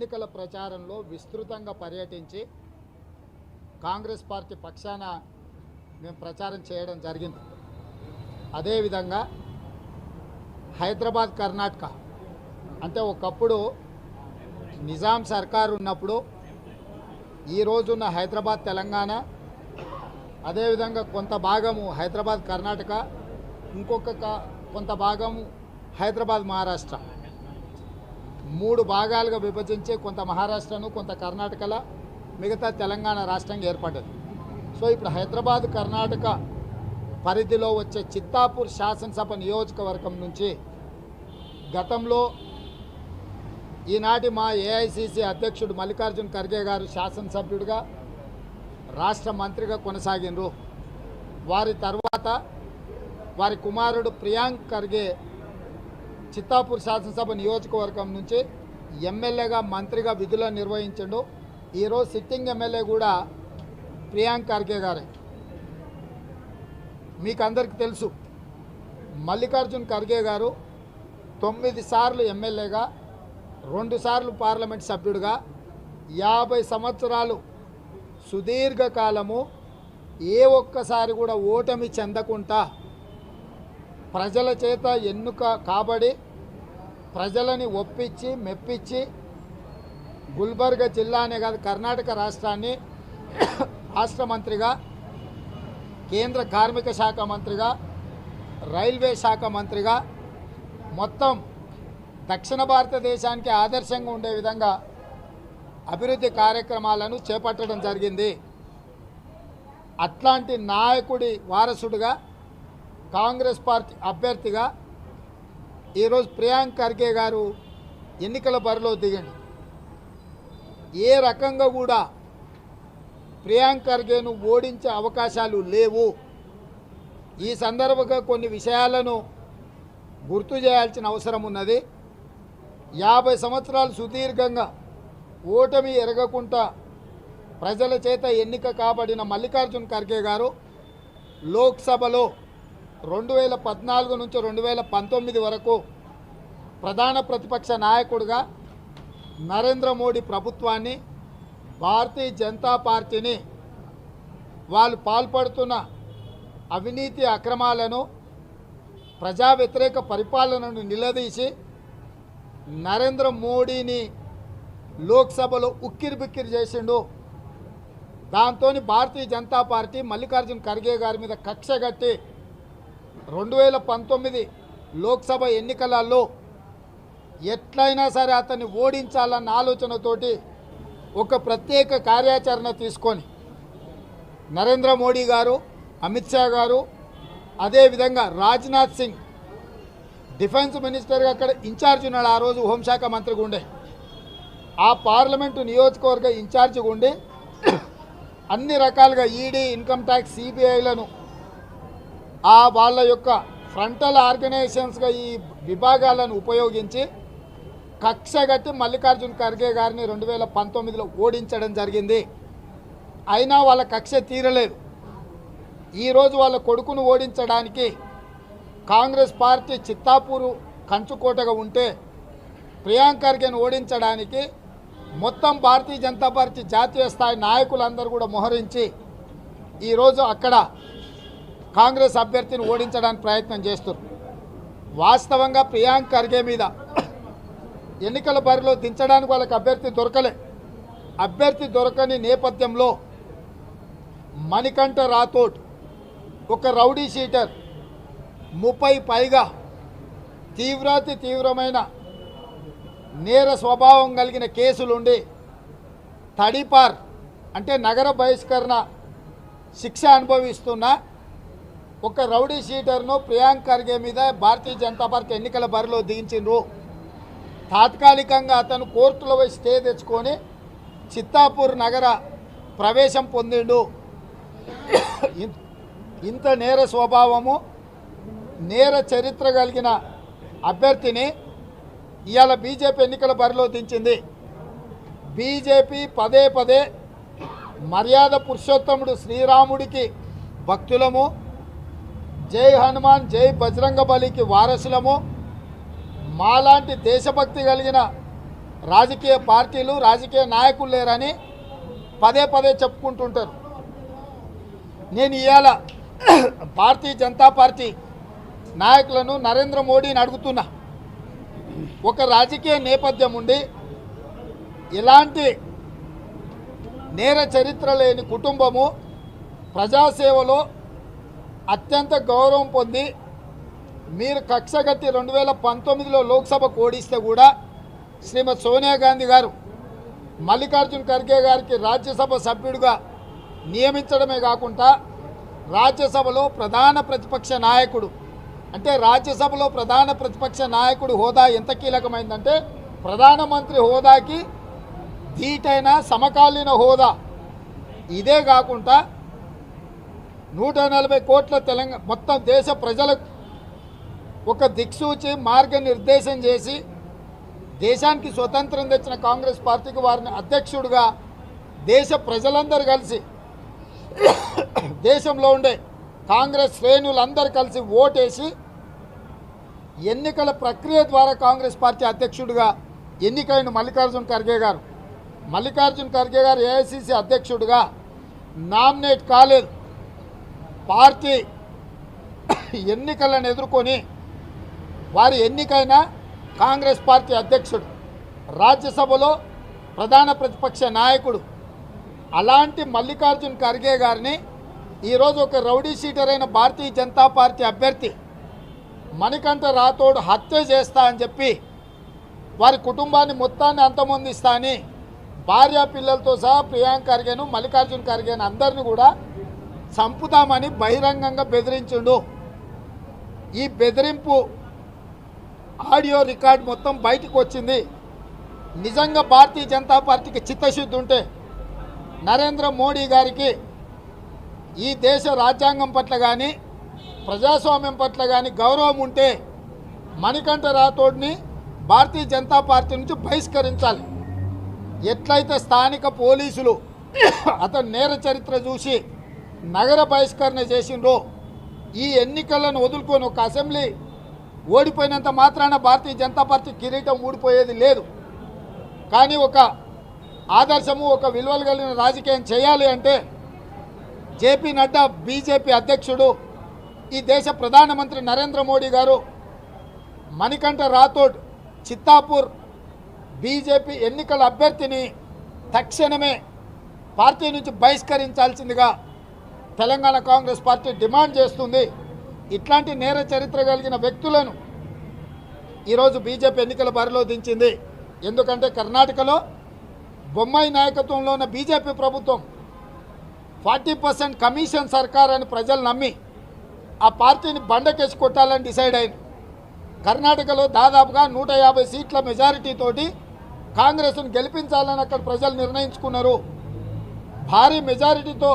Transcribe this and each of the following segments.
ఎన్నికల ప్రచారంలో విస్తృతంగా పర్యటించి కాంగ్రెస్ పార్టీ పక్షాన మేము ప్రచారం చేయడం జరిగింది. అదేవిధంగా హైదరాబాద్ కర్ణాటక అంటే ఒకప్పుడు నిజాం సర్కారు ఉన్నప్పుడు ఈ రోజున్న హైదరాబాద్ తెలంగాణ అదేవిధంగా కొంత భాగము హైదరాబాద్ కర్ణాటక ఇంకొక కొంత భాగము హైదరాబాద్ మహారాష్ట్ర. మూడు భాగాలుగా విభజించి కొంత మహారాష్ట్రను కొంత కర్ణాటకల మిగతా తెలంగాణ రాష్ట్రంగా ఏర్పడ్డది. సో ఇప్పుడు హైదరాబాద్ కర్ణాటక పరిధిలో వచ్చే చిత్తాపూర్ శాసనసభ నియోజకవర్గం నుంచి గతంలో ఈనాటి మా ఏఐసిసి అధ్యక్షుడు మల్లికార్జున్ ఖర్గే గారు శాసనసభ్యుడిగా రాష్ట్ర మంత్రిగా కొనసాగినరు. వారి తర్వాత వారి కుమారుడు ప్రియాంక్ ఖర్గే చిత్తాపూర్ శాసనసభ నియోజకవర్గం నుంచి ఎమ్మెల్యేగా మంత్రిగా విధులను నిర్వహించండు. ఈరోజు సిట్టింగ్ ఎమ్మెల్యే కూడా ప్రియాంక్ ఖర్గే గారే. మీకు అందరికీ తెలుసు మల్లికార్జున్ ఖర్గే గారు తొమ్మిది సార్లు ఎమ్మెల్యేగా రెండు సార్లు పార్లమెంట్ సభ్యుడిగా యాభై సంవత్సరాలు సుదీర్ఘకాలము ఏ ఒక్కసారి కూడా ఓటమి చెందకుండా ప్రజల చేత ఎన్నుక కాబడి ప్రజలని ఒప్పించి మెప్పించి గుల్బర్గ జిల్లానే కాదు కర్ణాటక రాష్ట్రాన్ని రాష్ట్ర మంత్రిగా కేంద్ర కార్మిక శాఖ మంత్రిగా రైల్వే శాఖ మంత్రిగా మొత్తం దక్షిణ భారతదేశానికి ఆదర్శంగా ఉండే విధంగా అభివృద్ధి కార్యక్రమాలను చేపట్టడం జరిగింది. అట్లాంటి నాయకుడి వారసుడుగా కాంగ్రెస్ పార్టీ అభ్యర్థిగా ఈరోజు ప్రియాంక్ ఖర్గే గారు ఎన్నికల బరిలో దిగండి. ఏ రకంగా కూడా ప్రియాంక్ ఖర్గేను ఓడించే అవకాశాలు లేవు. ఈ సందర్భంగా కొన్ని విషయాలను గుర్తు చేయాల్సిన అవసరం ఉన్నది. యాభై సంవత్సరాలు సుదీర్ఘంగా ఓటమి ఎరగకుండా ప్రజల చేత ఎన్నిక కాబడిన మల్లికార్జున్ ఖర్గే గారు లోక్సభలో రెండు వేల పద్నాలుగు నుంచి రెండు వేల పంతొమ్మిది వరకు ప్రధాన ప్రతిపక్ష నాయకుడిగా నరేంద్ర మోడీ ప్రభుత్వాన్ని భారతీయ జనతా పార్టీని వాళ్ళు పాల్పడుతున్న అవినీతి అక్రమాలను ప్రజా వ్యతిరేక పరిపాలనను నిలదీసి నరేంద్ర మోడీని లోక్సభలో ఉక్కిరి బిక్కిరి చేసిండు. దాంతో భారతీయ జనతా పార్టీ మల్లికార్జున్ ఖర్గే గారి మీద కక్ష కట్టి రెండు వేల పంతొమ్మిది లోక్సభ ఎన్నికలలో ఎట్లయినా సరే అతన్ని ఓడించాలన్న ఆలోచనతోటి ఒక ప్రత్యేక కార్యాచరణ తీసుకొని నరేంద్ర మోడీ గారు అమిత్ షా గారు అదేవిధంగా రాజ్నాథ్ సింగ్ డిఫెన్స్ మినిస్టర్గా అక్కడ ఇన్ఛార్జ్ ఉన్నాడు. ఆ రోజు హోంశాఖ మంత్రిగా ఉండే ఆ పార్లమెంటు నియోజకవర్గ ఇన్ఛార్జిగా ఉండి అన్ని రకాలుగా ఈడీ ఇన్కమ్ ట్యాక్స్ సిబిఐలను ఆ వాళ్ళ యొక్క ఫ్రంటల్ ఆర్గనైజేషన్స్గా ఈ విభాగాలను ఉపయోగించి కక్షగట్టి మల్లికార్జున్ ఖర్గే గారిని రెండు వేల పంతొమ్మిదిలో ఓడించడం జరిగింది. అయినా వాళ్ళ కక్ష తీరలేదు. ఈరోజు వాళ్ళ కొడుకును ఓడించడానికి కాంగ్రెస్ పార్టీ చిత్తాపూరు కంచుకోటగా ఉంటే ప్రియాంక్ ఖర్గేను ఓడించడానికి మొత్తం భారతీయ జనతా పార్టీ జాతీయ స్థాయి నాయకులందరూ కూడా మోహరించి ఈరోజు అక్కడ కాంగ్రెస్ అభ్యర్థిని ఓడించడానికి ప్రయత్నం చేస్తారు వాస్తవంగా ప్రియాంక్ ఖర్గే మీద ఎన్నికల బరిలో దించడానికి వాళ్ళకి అభ్యర్థి దొరకలే. అభ్యర్థి దొరకని నేపథ్యంలో మణికంఠ రాథోడ్ ఒక రౌడీ షీటర్ ముప్పై పైగా తీవ్రాతి తీవ్రమైన నేర స్వభావం కలిగిన కేసులుండి తడిపార్ అంటే నగర బహిష్కరణ శిక్ష అనుభవిస్తున్న ఒక రౌడీ షీటర్ను ప్రియాంక్ ఖర్గే మీద భారతీయ జనతా పార్టీ ఎన్నికల బరిలో దించిండ్రు. తాత్కాలికంగా అతను కోర్టులో స్టే తెచ్చుకొని చిత్తాపూర్ నగర ప్రవేశం పొందిండు. ఇంత నేర స్వభావము నేర చరిత్ర కలిగిన అభ్యర్థిని ఇవాళ బీజేపీ ఎన్నికల బరిలో దించింది. బీజేపీ పదే పదే మర్యాద పురుషోత్తముడు శ్రీరాముడికి భక్తులము జై హనుమాన్ జై బజరంగ బలికి వారసులము మాలాంటి దేశభక్తి కలిగిన రాజకీయ పార్టీలు రాజకీయ నాయకులు లేరని పదే పదే చెప్పుకుంటుంటారు. నేను ఇవాళ భారతీయ జనతా పార్టీ నాయకులను నరేంద్ర మోడీని అడుగుతున్నా. ఒక రాజకీయ నేపథ్యం ఉండి ఇలాంటి నేర చరిత్ర లేని కుటుంబము ప్రజాసేవలో అత్యంత గౌరవం పొంది మీరు కక్షగట్టి రెండు వేల పంతొమ్మిదిలో లోక్సభకు ఓడిస్తే కూడా శ్రీమతి సోనియా గాంధీ గారు మల్లికార్జున్ ఖర్గే గారికి రాజ్యసభ సభ్యుడిగా నియమించడమే కాకుండా రాజ్యసభలో ప్రధాన ప్రతిపక్ష నాయకుడు అంటే రాజ్యసభలో ప్రధాన ప్రతిపక్ష నాయకుడు హోదా ఎంత కీలకమైందంటే ప్రధానమంత్రి హోదాకి ధీటైన సమకాలీన హోదా. ఇదే కాకుండా నూట నలభై కోట్ల తెలంగాణ మొత్తం దేశ ప్రజలకు ఒక దిక్సూచి మార్గనిర్దేశం చేసి దేశానికి స్వతంత్రం తెచ్చిన కాంగ్రెస్ పార్టీకి వారిని అధ్యక్షుడిగా దేశ ప్రజలందరూ కలిసి దేశంలో ఉండే కాంగ్రెస్ శ్రేణులందరూ కలిసి ఓటేసి ఎన్నికల ప్రక్రియ ద్వారా కాంగ్రెస్ పార్టీ అధ్యక్షుడిగా ఎన్నికైన మల్లికార్జున్ ఖర్గే గారు. మల్లికార్జున్ ఖర్గే గారు ఏఐసిసి అధ్యక్షుడిగా నామినేట్ కాలేదు. పార్టీ ఎన్నికలను ఎదుర్కొని వారి ఎన్నికైన కాంగ్రెస్ పార్టీ అధ్యక్షుడు రాజ్యసభలో ప్రధాన ప్రతిపక్ష నాయకుడు అలాంటి మల్లికార్జున్ ఖర్గే గారిని ఈరోజు ఒక రౌడీ షీటర్ అయిన భారతీయ జనతా పార్టీ అభ్యర్థి మణికంఠ రాథోడ్ హత్య చేస్తా అని చెప్పి వారి కుటుంబాన్ని మొత్తాన్ని అంతమొందిస్తా అని భార్య పిల్లలతో సహా ప్రియాంక్ ఖర్గేను మల్లికార్జున్ ఖర్గేను అందరిని కూడా చంపుతామని బహిరంగంగా బెదిరించుండు. ఈ బెదిరింపు ఆడియో రికార్డ్ మొత్తం బయటకు వచ్చింది. నిజంగా భారతీయ జనతా పార్టీకి చిత్తశుద్ధి ఉంటే నరేంద్ర మోడీ గారికి ఈ దేశ రాజ్యాంగం పట్ల కానీ ప్రజాస్వామ్యం పట్ల కానీ గౌరవం ఉంటే మణికంఠ రాథోడ్ని భారతీయ జనతా పార్టీ నుంచి బహిష్కరించాలి. ఎట్లయితే స్థానిక పోలీసులు అతని నేర చరిత్ర చూసి నగర బహిష్కరణ చేసిండ్రో. ఈ ఎన్నికలను వదులుకొని ఒక అసెంబ్లీ ఓడిపోయినంత మాత్రాన భారతీయ జనతా పార్టీ కిరీటం ఊడిపోయేది లేదు. కానీ ఒక ఆదర్శము ఒక విలువలు కలిగిన రాజకీయం చేయాలి అంటే జేపీ నడ్డా బీజేపీ అధ్యక్షుడు ఈ దేశ ప్రధానమంత్రి నరేంద్ర మోడీ గారు మణికంఠ రాథోడ్ చిత్తాపూర్ బీజేపీ ఎన్నికల అభ్యర్థిని తక్షణమే పార్టీ నుంచి బహిష్కరించాల్సిందిగా తెలంగాణ కాంగ్రెస్ పార్టీ డిమాండ్ చేస్తుంది. ఇట్లాంటి నేర చరిత్ర కలిగిన వ్యక్తులను ఈరోజు బీజేపీ ఎన్నికల బరిలో దించింది. ఎందుకంటే కర్ణాటకలో బొమ్మాయి నాయకత్వంలో ఉన్న బీజేపీ ప్రభుత్వం ఫార్టీ పర్సెంట్ కమిషన్ సర్కార్ అని ప్రజలు నమ్మి ఆ పార్టీని బండకేసి కొట్టాలని డిసైడ్ అయింది కర్ణాటకలో దాదాపుగా నూట యాభై సీట్ల మెజారిటీతోటి కాంగ్రెస్ను గెలిపించాలని అక్కడ ప్రజలు నిర్ణయించుకున్నారు. భారీ మెజారిటీతో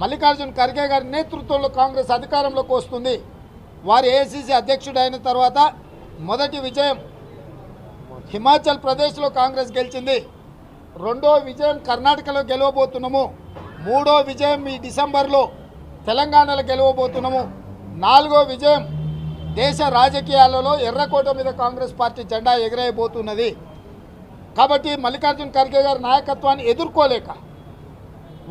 మల్లికార్జున్ ఖర్గే గారి నేతృత్వంలో కాంగ్రెస్ అధికారంలోకి వస్తుంది. వారు ఏఐసిసి అధ్యక్షుడు అయిన తర్వాత మొదటి విజయం హిమాచల్ ప్రదేశ్లో కాంగ్రెస్ గెలిచింది. రెండో విజయం కర్ణాటకలో గెలవబోతున్నాము. మూడో విజయం ఈ డిసెంబర్లో తెలంగాణలో గెలవబోతున్నాము. నాలుగో విజయం దేశ రాజకీయాలలో ఎర్రకోట మీద కాంగ్రెస్ పార్టీ జెండా ఎగరేయబోతున్నది. కాబట్టి మల్లికార్జున్ ఖర్గే గారి నాయకత్వాన్ని ఎదుర్కోలేక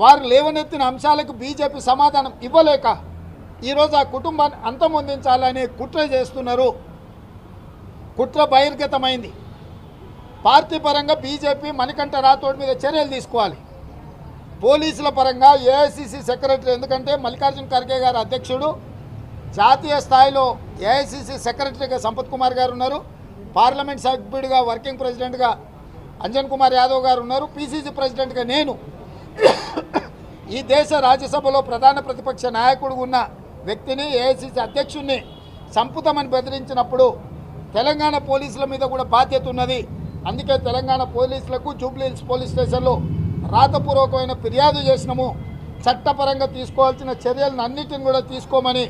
వారు లేవనెత్తిన అంశాలకు బీజేపీ సమాధానం ఇవ్వలేక ఈరోజు ఆ కుటుంబాన్ని అంతమొందించాలని కుట్ర చేస్తున్నారు. కుట్ర బహిర్గతమైంది. పార్టీ పరంగా బీజేపీ మణికంఠ రాథోడ్ మీద చర్యలు తీసుకోవాలి. పోలీసుల పరంగా ఏఐసిసి సెక్రటరీ ఎందుకంటే మల్లికార్జున ఖర్గే గారు అధ్యక్షుడు జాతీయ స్థాయిలో ఏఐసిసి సెక్రటరీగా సంపత్ కుమార్ గారు ఉన్నారు. పార్లమెంట్ సభ్యుడిగా వర్కింగ్ ప్రెసిడెంట్గా అంజన్ కుమార్ యాదవ్ గారు ఉన్నారు. పిసిసి ప్రెసిడెంట్గా నేను ఈ దేశ రాజ్యసభలో ప్రధాన ప్రతిపక్ష నాయకుడు ఉన్న వ్యక్తిని ఏఐసిసి అధ్యక్షుడిని సంపుతమని బెదిరించినప్పుడు తెలంగాణ పోలీసుల మీద కూడా బాధ్యత ఉన్నది. అందుకే తెలంగాణ పోలీసులకు జూబ్లీహిల్స్ పోలీస్ స్టేషన్లో రాతపూర్వకమైన ఫిర్యాదు చేసినాము. చట్టపరంగా తీసుకోవాల్సిన చర్యలను అన్నిటిని కూడా తీసుకోమని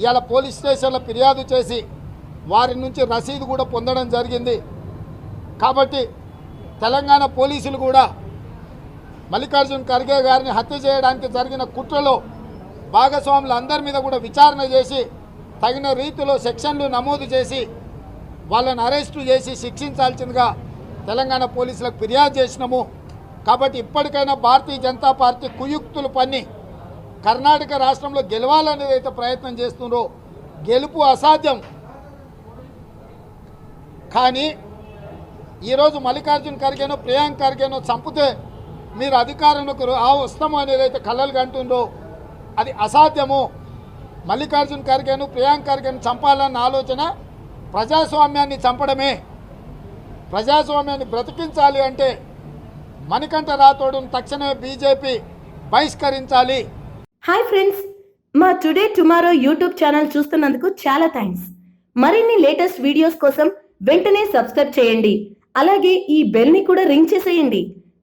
ఇవాళ పోలీస్ స్టేషన్లో ఫిర్యాదు చేసి వారి నుంచి రసీదు కూడా పొందడం జరిగింది. కాబట్టి తెలంగాణ పోలీసులు కూడా మల్లికార్జున్ ఖర్గే గారిని హత్య చేయడానికి జరిగిన కుట్రలో భాగస్వాములు అందరి మీద కూడా విచారణ చేసి తగిన రీతిలో సెక్షన్లు నమోదు చేసి వాళ్ళని అరెస్టు చేసి శిక్షించాల్సిందిగా తెలంగాణ పోలీసులకు ఫిర్యాదు చేసినాము. కాబట్టి ఇప్పటికైనా భారతీయ జనతా పార్టీ కుయుక్తులు పన్ని కర్ణాటక రాష్ట్రంలో గెలవాలనేది అయితే ప్రయత్నం చేస్తున్నారో. గెలుపు అసాధ్యం. కానీ ఈరోజు మల్లికార్జున ఖర్గేనో ప్రియాంక్ ఖర్గేనో చంపితే మీరు అధికారంలోకి ఆ వస్తాము అనేది అయితే కలలు అది అసాధ్యము. మల్లికార్జున ఖర్గేను ప్రియాంక్ ఖర్గేను చంపాలన్న ఆలోచన ప్రజాస్వామ్యాన్ని చంపడమే. ప్రజాస్వామ్యాన్ని బ్రతికించాలి అంటే మణికంఠ రాథోడును తక్షణమే బీజేపీ బహిష్కరించాలి. హాయ్ ఫ్రెండ్స్ మా టుడే టుమారో యూట్యూబ్ ఛానల్ చూస్తున్నందుకు చాలా థ్యాంక్స్ మరిన్ని లేటెస్ట్ వీడియోస్ కోసం వెంటనే సబ్స్క్రైబ్ చేయండి. అలాగే ఈ బెల్ని కూడా రింగ్ చేసేయండి.